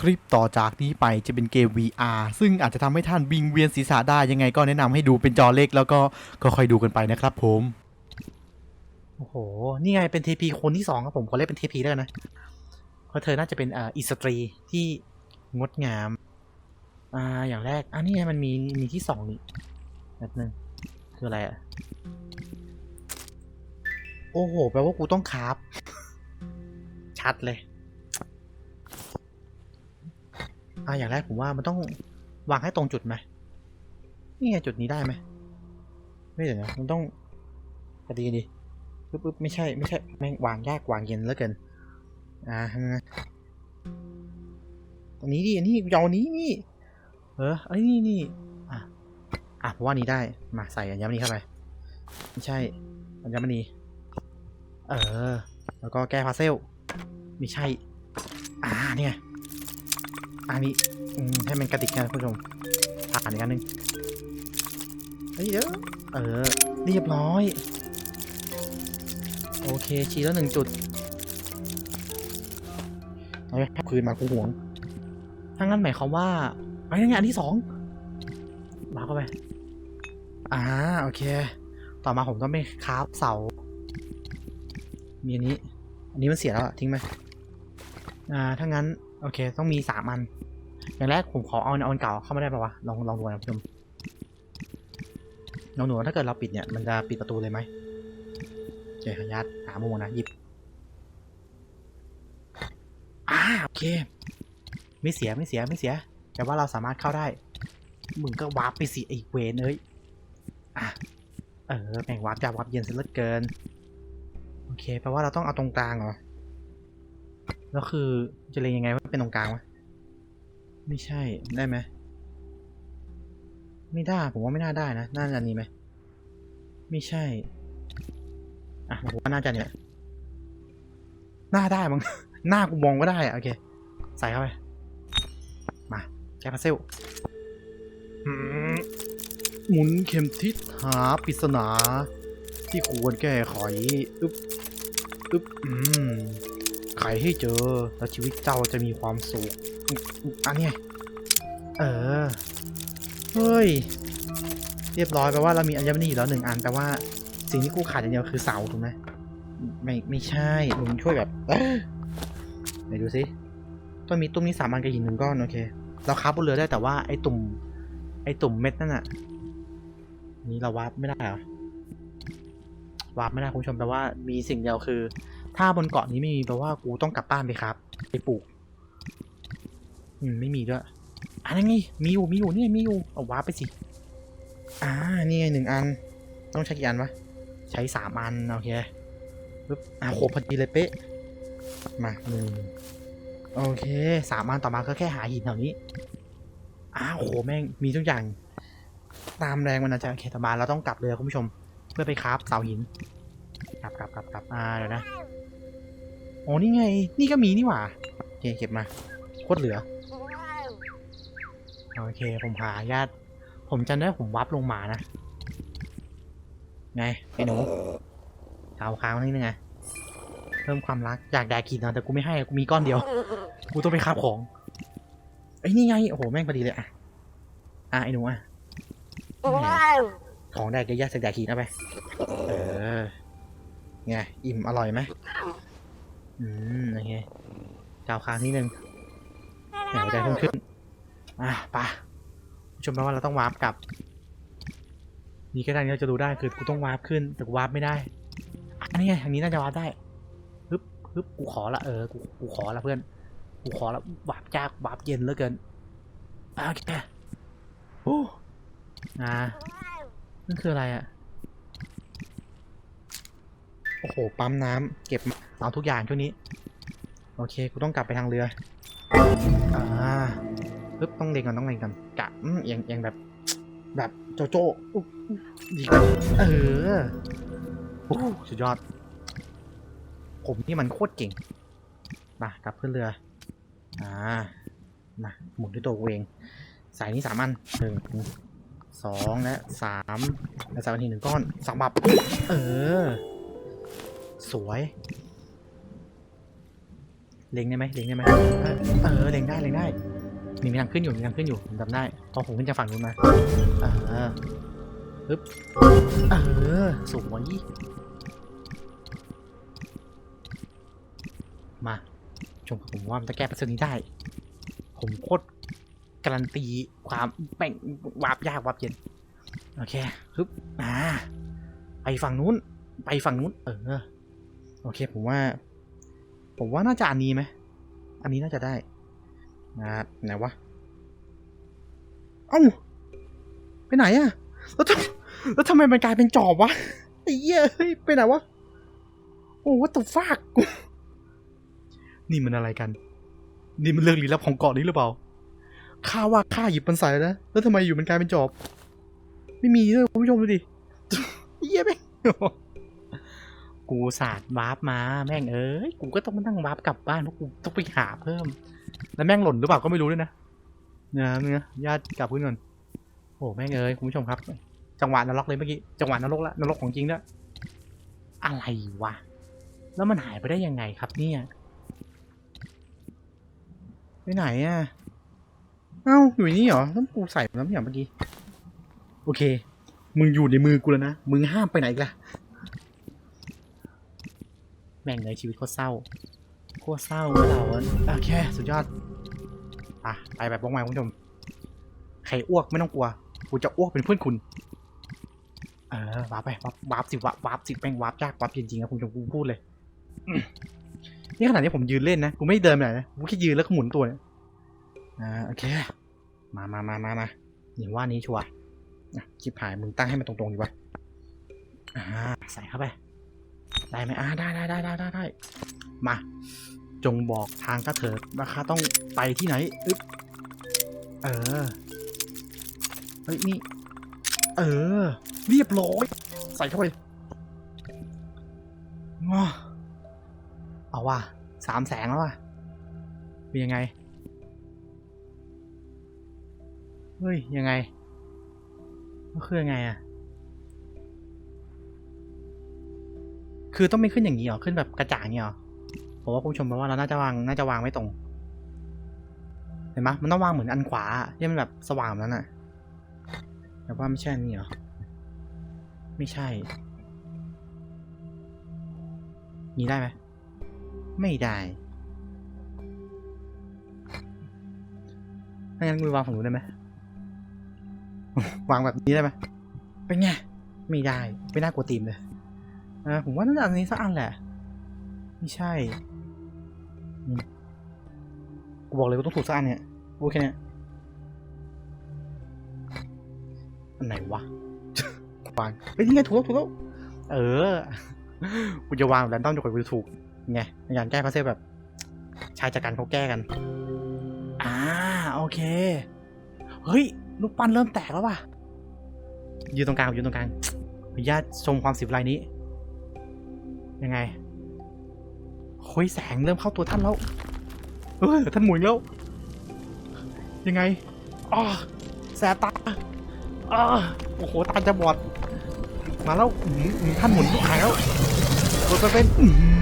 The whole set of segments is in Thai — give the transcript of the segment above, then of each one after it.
คลิปต่อจากนี้ไปจะเป็นเกม VR ซึ่งอาจจะทำให้ท่านวิงเวียนศีรษะได้ยังไงก็แนะนำให้ดูเป็นจอเล็กแล้วก็ก็ค่อยดูกันไปนะครับผม โอ้โห นี่ไงเป็นเทพีคนที่สองครับผมขอเรียกเป็นเทพีแล้วกันนะ เพราะเธอน่าจะเป็นอ่าอิสตรีที่งดงาม อ่า อย่างแรกอันนี้ไงมันมีมีที่สองนี่แบบนึงคืออะไรอะ โอ้โห แปลว่ากูต้องคราฟชัดเลย อ่าอย่างแรกผมว่ามันต้องวางให้ตรงจุดไหมนี่ไงจุดนี้ได้ไหมไม่เดี๋ยวนะมันต้องพอดีดิปึ๊บปึ๊บไม่ใช่ไม่ใช่แม่งวางยากวางเย็นเหลือเกินอ่าตรงนี้ดิอันนี้ยาวนี้นี่เออไอ้นี่นี่อะอะผมว่านี้ได้มาใส่อัญมณีเข้าไปไม่ใช่อัญมณีเออ แล้วก็แก้พาเซลไม่ใช่ อ่าเนี่ย อันนี้ให้มันกระติกกันคุณผู้ชมผ่านอีกอันหนึ่งเฮ้ยเดี๋ยวเออเรียบร้อย โอเคชี้แล้วหนึ่งจุดเอาไปคืนมากูห่วงถ้างั้นหมายความว่าไอ้นั่นไงอันที่สองมาเข้าไปอ่าโอเค ต่อมาผมต้องไปคราฟเสา มีอันนี้ อันนี้มันเสียแล้วทิ้งไหมอ่าถ้างั้น โอเค ต้องมีสามอัน อย่างแรกผมขอเอาเอาเก่าเข้ามาได้ป่าวะลองลองดูนะผู้ชมลองดูว่าถ้าเกิดเราปิดเนี่ยมันจะปิดประตูเลยไหมโอเคขออนุญาตหาโมนะหยิบอ่าโอเค ไม่เสียไม่เสียไม่เสีย แต่ว่าเราสามารถเข้าได้ มึงก็วาร์ปไปสิไอเวนเอ้ยอะเออแม่งวาร์ปจากวาร์ปเย็นซะเหลือเกินโอเคแปลว่าเราต้องเอาตรงกลางเหรอแล้วคือจะเรียงยังไงว่าเป็นตรงกลางวะ ไม่ใช่ได้ไหมไม่ได้ผมว่าไม่น่าได้นะน่าจะนี้ไหมไม่ใช่ อะผมว่าน่าจะเนี่ยหน้าได้มั้งหน้ากูมองก็ได้อะโอเค ใส่เข้าไป มาแกพัซเซลหมุนเข็มทิศหาปริศนา ที่ควรแก้ไขอึ๊บอึ๊บอืมไขให้เจอ แล้วชีวิตเจ้าจะมีความสุข อันนี้เออ เฮ้ย เรียบร้อยแปลว่าเรามีอัญมณีอยู่แล้วหนึ่งอัน แต่ว่าสิ่งที่กูขาดอย่างเดียวคือเสาถูกไหมไม่ไม่ใช่มึงช่วยแบบไหนดูสิต้นมีตุ้มนี้สามอันกับหินหนึ่งก้อนโอเค เราคาบบนเรือได้แต่ว่าไอ้ตุ่ม ไอ้ตุ่มเม็ดนั่นน่ะนี่เราวาร์ปไม่ได้เหรอวาร์ปไม่ได้คุณผู้ชมแปลว่ามีสิ่งเดียวคือ ถ้าบนเกาะนี้ไม่มีแปลว่ากูต้องกลับบ้านไปครับ ไปปลูก อืมไม่มีด้วยอันนี้นไงมีอยู่มีอยู่นี่มีอยู่เอาวาร์ปไปสิอ่านี่ไงหนึ่งอัน ต้องใช้กี่อันวะใช้สามอันโอเคปึ๊บอะโหพอดีเลยเป๊ะมาหนึ่งโอเคสามอันต่อมาก็แค่หาหินแถวนี้อ้าวโหแม่งมีทุกอย่าง ตามแรงมันอาจจะโอเคต่อมาเราต้องกลับเรือคุณผู้ชม เพื่อไปคราฟเสาหินกลับกลับกลับกลับอ่าเดี๋ยวนะโอ้นี่ไง นี่ก็มีนี่หว่าโอเคเก็บมาโคตรเหลือ โอเค ผมหาญาติ ผมจำได้ผมวับลงมานะ ไงไอ้หนูเอาค้างไว้นิดนึงไงเพิ่มความรัก อยากแดกกินนะแต่กูไม่ให้ กูมีก้อนเดียว กูต้องไปคาบของ ไอ้นี่ไง โอ้โห แม่งพอดีเลยอะ อะไอ้หนูอะ ของแดกเยอะแยะใส่แดกขีดเอาไป เออ ไง อิ่มอร่อยไหมอืม โอเคกาวค้างนิดนึงหมหัวใจเพิ่มขึ้น อะปะชมแปลว่าเราต้องวาร์ปกลับมีแค่ทางที่เราจะรู้ได้คือกูต้องวาร์ปขึ้นแต่กูวาร์ปไม่ได้อันนี้ไงทางนี้น่าจะวาร์ปได้ฮึบฮึบกูขอละเออกูกูขอละเพื่อนกูขอละวาร์ปจากวาร์ปเย็นเหลือเกินโอเคโอ้อ่านั่นคืออะไรอะโอ้โห ปั๊มน้ำเก็บเอาทุกอย่างช่วงนี้ โอเค กูต้องกลับไปทางเรือ อ่า ปึ๊บต้องเล็งก่อนต้องเล็งก่อนกะอืมเอียงเอียงแบบ แบบโจโจ้อุ๊บดีเออโอ้โหสุดยอด ผมนี่มันโคตรเก่งมากลับขึ้นเรือ อ่ามาหมุนด้วยตัวกูเอง สายนี้สามอันหนึ่งสองและสามและสามอันทีหนึ่งก้อนสามบับ เออ สวยเล็งได้ไหมเล็งได้ไหมเออเออเล็งได้เล็งได้ มีทางขึ้นอยู่มีทางขึ้นอยู่ผมจำได้พอผมขึ้นจากฝั่งนู้นมาเออปึ๊บเออสวยมาชมผมว่ามันจะแก้ปัญหานี้ได้ ผมโคตรการันตีความแป่งวาบยากวาบเย็นโอเคปึ๊บอ่าไปฝั่งนู้น ไปฝั่งนู้น เออ โอเค ผมว่า ผมว่าน่าจะอันนี้ไหม อันนี้น่าจะได้ นะไหนวะ เอ้า ไปไหนอะแล้วทำแล้วทำไมมันกลายเป็นจอบวะไอ้เหี้ยเฮ้ยไปไหนวะ โอ้วัตถุฟากกูนี่มันอะไรกัน นี่มันเรื่องลี้ลับของเกาะนี้หรือเปล่าข้าว่าข้าหยิบมันใส่นะแล้วทำไมอยู่มันกลายเป็นจอบ ไม่มีด้วยคุณผู้ชมดูดิเยี่ยแม่ง กูสาดวาร์ปมาแม่งเอ้ยกูก็ต้องมานั่งวาร์ปกลับบ้านเพราะกูต้องไปหาเพิ่ม แล้วแม่งหล่นหรือเปล่าก็ไม่รู้ด้วยนะเนี่ยเนื้อญาติกลับพื้นก่อนโอ้แม่งเอ้ยคุณผู้ชมครับ จังหวะนรกเลยเมื่อกี้จังหวะนรกละนรกของจริงด้วยอะไรวะแล้วมันหายไปได้ยังไงครับเนี่ยไปไหนอะเอ้าอยู่นี่เหรอต้องกูใส่น้ำอย่างเมื่อกี้โอเค มึงอยู่ในมือกูแล้วนะมึงห้ามไปไหนอีกล่ะ ม่งเลยชีวิตโคตรเศร้า โคตรเศร้าเมื่อเราโอเค สุดยอดอะไปแบบว่องไวคุณผู้ชมใครอ้วกไม่ต้องกลัว กูจะอ้วกเป็นเพื่อนคุณ เออวาร์ปไปวาร์ปวาร์ปสิวาร์ปวาร์ปสิแม่งวาร์ปยากวาร์ปจริงๆนะคุณผู้ชมกูพูดเลยนี่ขนาดนี้ผมยืนเล่นนะ กูไม่เดินไปไหนนะ กูแค่ยืนแล้วก็หมุนตัวเนี่ยอ่าโอเค มามามามามาอย่างว่านี้ชัวร์จิบหายมึงตั้งให้มันตรงๆดีวะอ่าใส่เข้าไป ได้ไหมอ่าได้ได้ได้ได้ได้ได้มา จงบอกทางข้าเถิดว่าข้าต้องไปที่ไหนอึ๊บเออเฮ้ยนี่ เออ เรียบร้อย ใส่เข้าไปว้าเอาว่ะสามแสงแล้วว่ะเป็นยังไง เฮ้ย ยังไงก็คือยังไงอะ คือต้องไม่ขึ้นอย่างนี้หรอ ขึ้นแบบกระจ่างนี้เหรอ ผมว่าคุณผู้ชมว่าเราน่าจะวาง น่าจะวางไม่ตรง เห็นไหมมันต้องวางเหมือนอันขวาที่มันแบบสว่างแบบนั้นอะแต่ว่าไม่ใช่อันนี่หรอ ไม่ใช่ นี่ได้ไหม ไม่ได้ถ้างั้นมือวางฝั่งนู้นได้ไหมวางแบบนี้ได้ไหมเป็นไง ไม่ได้ ไม่น่ากลัวตีมเลย อ่าผมว่าน่าจะอันนี้สักอันแหละ ไม่ใช่อืมกูบอกเลยว่าต้องถูกสักอันเนี่ยพูดแค่เนี้ยอันไหนวะวางเฮ้ยนี่ไงถูกแล้วถูกแล้วเออกูจะวางแรนดอมจนกว่ากูจะถูกไงในการแก้พัซเซิลแบบ ชายจัดการเขาแก้กัน อ่าโอเค เฮ้ยลูกปั้นเริ่มแตกแล้วว่ะยืนตรงกลางยืนตรงกลางขออนุญาตชมความสิบลายนี้ ยังไงโอ้ยแสงเริ่มเข้าตัวท่านแล้ว เออท่านหมุนแล้ว ยังไงอ๋อแสบตาอ๋อโอ้โหตาจะบอด มาแล้วอื้อหือท่านหมุนหายแล้วรถไปเป็นอื้อหือ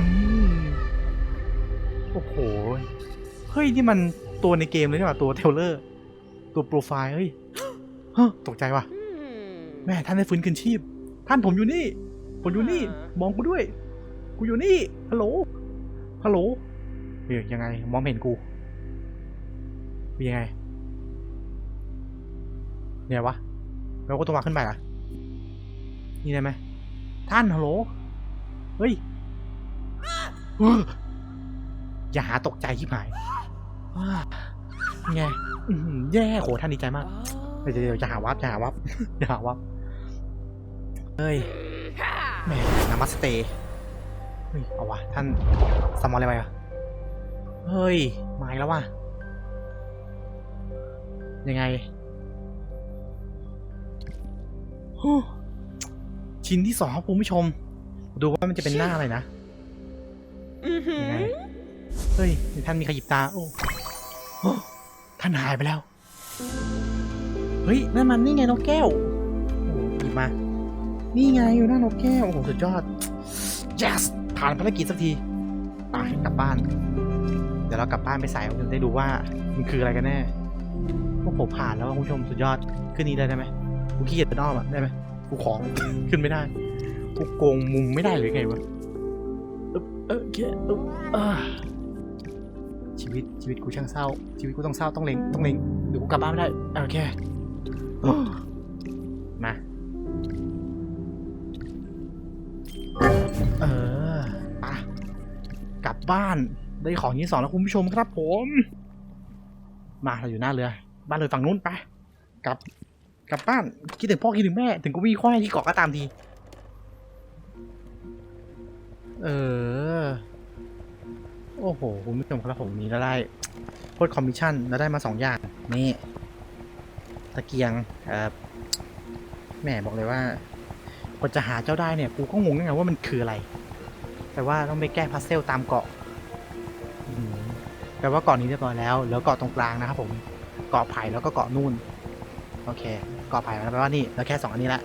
โอ้โห เฮ้ย นี่มันตัวในเกมเลยนี่หว่าตัวเทรลเลอร์ ตัวโปรไฟล์เฮ้ยฮะตกใจว่ะ แม่ท่านได้ฟื้นคืนชีพ ท่านผมอยู่นี่ ผมอยู่นี่ มองกูด้วย กูอยู่นี่ฮัลโหลฮัลโหลเฮ้ยยังไงมองไม่เห็นกูเป็นยังไงเนี่ยวะแล้วก็ตัววาขึ้นไปล่ะนี่ได้ไหมท่านฮัลโหลเฮ้ยอย่าหาตกใจที่หายไงแย่โหท่านดีใจมากเดี๋ยวจะหาวับจะหาวับจะหาวับเฮ้ยแหม่นามัสเต ฮ้ย เอาวะท่านสมอลอะไรไปอะเฮ้ยมาอีกแล้วว่ะยังไงโอ้ชิ้นที่สองครับคุณผู้ชม ดูว่ามันจะเป็นหน้าอะไรนะยังไงเฮ้ยนี่ท่านมีขยิบตาโอ้โอ้ท่านหายไปแล้ว เฮ้ย นั่นมันนี่ไงนกแก้วโอ้โหหยิบมา นี่ไงอยู่หน้านกแก้ว โอ้โห สุดยอด yes ผ่านภารกิจสักทีไปกลับบ้าน เดี๋ยวเรากลับบ้านไปใส่คุณผู้ชมได้ดูว่ามันคืออะไรกันแน่พวกผมผ่านแล้วคุณผู้ชมสุดยอดขึ้นนี้ได้ไหมกูขี้เกียจเดินอ้อมอะได้ไหมกูของขึ้นไม่ได้กูโกงมุมไม่ได้หรือไงวะอึ๊บเออโอเคอึ๊บอ่าชีวิตชีวิตกูช่างเศร้า ชีวิตกูต้องเศร้าต้องเล็งต้องเล็งเดี๋ยวกูกลับบ้านไม่ได้โอเคมาเออไป กลับบ้านได้ของที่สองแล้วคุณผู้ชมครับผม มาเราอยู่หน้าเรือ บ้านเรือฝั่งนู้นไปกลับกลับบ้านคิดถึงพ่อคิดถึงแม่ ถึงกูมีข้อให้ที่เกาะก็ตามที เออ โอ้โห คุณผู้ชมครับผมนี้เราได้โคตรคอมมิชชั่นเราได้มาสองอย่าง นี่ตะเกียงครับแม่บอกเลยว่ากว่าจะหาเจ้าได้เนี่ย กูก็งงไงว่ามันคืออะไร แต่ว่าต้องไปแก้พัซเซลตามเกาะแปลว่าเกาะนี้เรียบร้อยแล้วเหลือเกาะตรงกลางนะครับผมเกาะไผ่แล้วก็เกาะนู่นโอเคเกาะไผ่แปลว่านี่เหลือแค่สองอันนี้ละ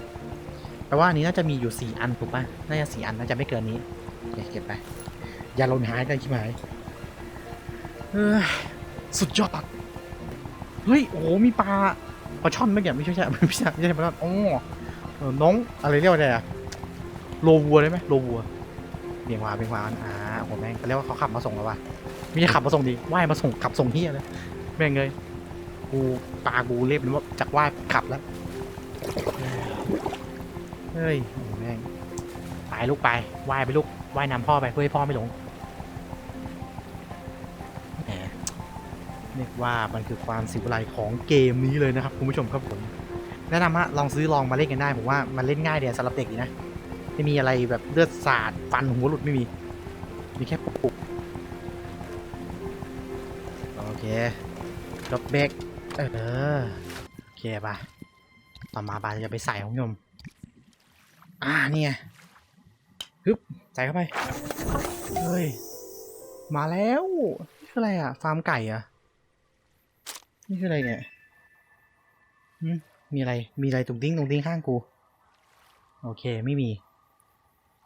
แปลว่าอันนี้น่าจะมีอยู่สี่อันถูกป่ะน่าจะสี่อันน่าจะไม่เกินนี้เคเก็บไป อย่าหล่นหายกันใช่ไหมเอ้ยสุดยอดเฮ้ยโอ้มีปลาปลาช่อนไม่เกี่ยไม่ใช่ใช่ไม่ใช่ไม่ใช่ปลาช่อนอ๋อน้องอะไรเรียกว่าอะไรอะโลวัวได้ไหมโลวัว บี่ยงวาเบี่ยงวาอ่าโหแม่งเรียกว่าเขาขับมาส่งแล้ววะไม่ใช่ขับมาส่งดิว่ายมาส่งขับส่งเฮียเลยแม่งเลยกูปากูเรียบเลยว่าจากว่ายขับแล้วเฮ้ยโอ้แม่งไปลูกไปว่ายไปลูกว่ายนำพ่อไปเพื่อให้พ่อไม่หลงแหมเรียกว่ามันคือความสิวไลของเกมนี้เลยนะครับคุณผู้ชมครับผมแนะนำว่าลองซื้อลองมาเล่นกันได้ผมว่ามันเล่นง่ายเดียวสำหรับเด็กดีนะ ไม่มีอะไรแบบเลือดสาดฟันหัวหลุดไม่มี มีแค่ปุกโอเคจบเบรกเออโอเคไปต่อมาบานจะไปใส่คุณผู้ชมอ่าเนี่ยฮึบใส่เข้าไปเฮ้ยมาแล้วนี่คืออะไรอะ ฟาร์มไก่อะนี่คืออะไรเนี่ยมีอะไรมีอะไรตุงติ้งตุงติ้งข้างกู โอเคไม่มี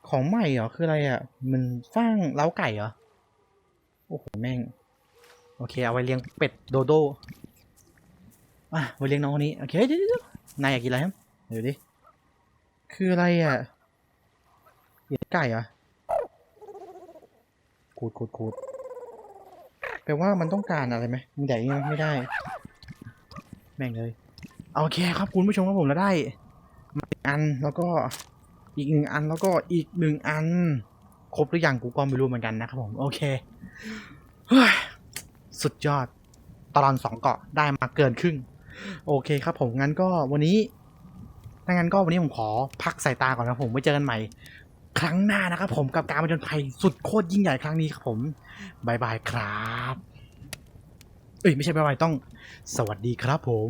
ของใหม่เหรอ คืออะไรอะ มันสร้างเล้าไก่เหรอ โอ้โห แม่ง โอเค เอาไว้เลี้ยงเป็ดโดโดอะไว้เลี้ยงน้องคนนี้ โอเค เดี๋ยวเดี๋ยวนายอยากกินอะไรครับ เดี๋ยวดิ คืออะไรอะเลี้ยงไก่เหรอขูดขูดขูดแปลว่ามันต้องการอะไรไหมมันใหญ่ยังไม่ได้ แม่งเลย โอเคครับคุณผู้ชมครับผมเราได้มาอันแล้วก็ อีกหนึ่งอันแล้วก็อีกหนึ่งอัน ครบหรือยังกูก็ไม่รู้เหมือนกันนะครับผม โอเคสุดยอดตลอนสองเกาะได้มาเกินครึ่ง โอเคครับผมงั้นก็วันนี้ถ้างั้นก็วันนี้ผมขอพักสายตาก่อนนะผมไว้เจอกันใหม่ ครั้งหน้านะครับผมกับการผจญภัยสุดโคตรยิ่งใหญ่ครั้งนี้ครับผมบายบายครับ เอ้ยไม่ใช่บายบายต้อง สวัสดีครับผม